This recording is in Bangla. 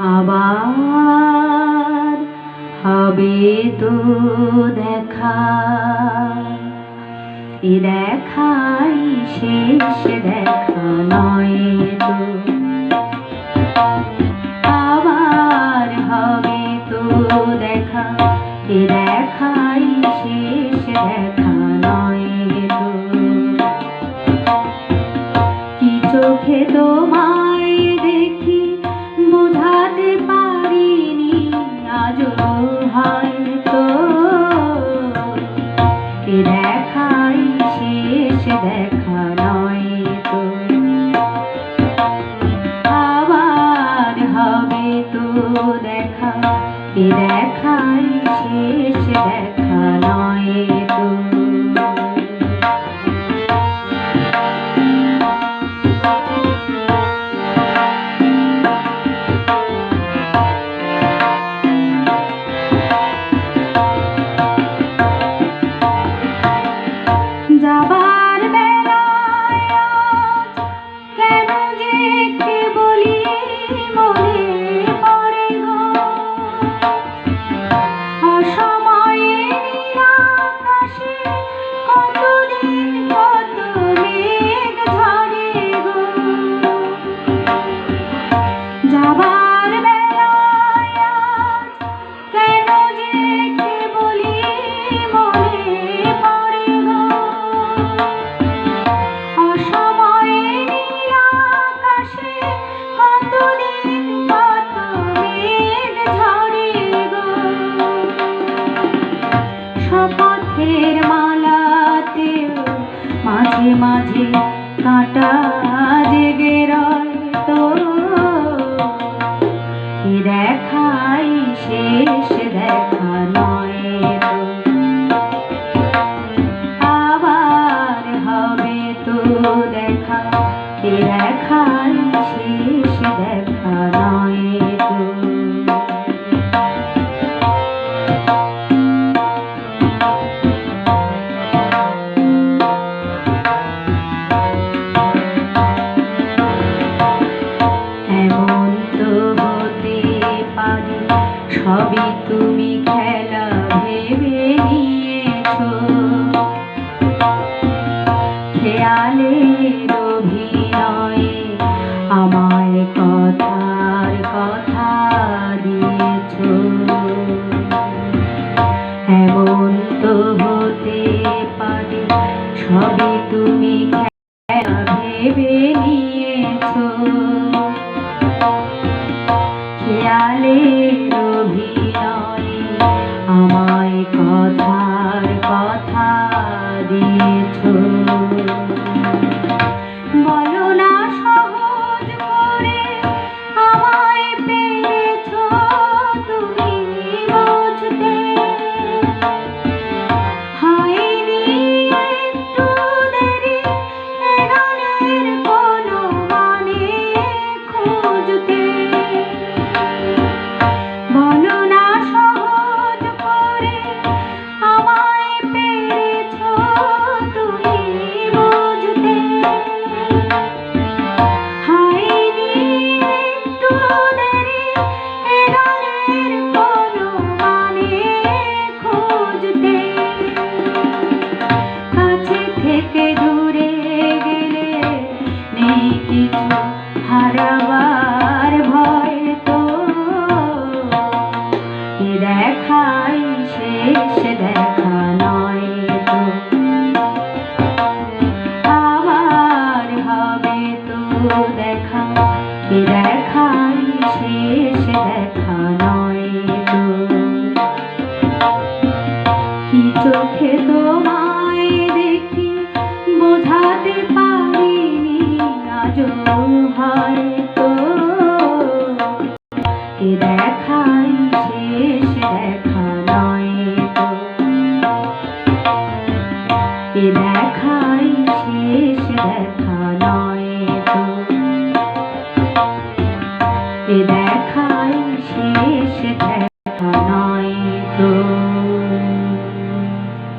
আবার হবে তো দেখা। এ দেখাই শেষ দেখা নয় তো। আবার হবে তো দেখা। এ দেখাই শেষ দেখা নয় তো। কি চোখে তোমায় এ মাঝে কাঁটা সবই তুমি ভেবে নিয়েছ। খেয়ালের অভিনয়ে আমায় কথা to give. হারাবার ভয় তো এ দেখাই শেষ দেখা নয় তো। আবার তো দেখা, এ দেখাই শেষ দেখা হয়তো কে দেখাই শেষ দেখা নয় দেখাই শেষ দেখা নয় দেখাই শেষ দেখা নয়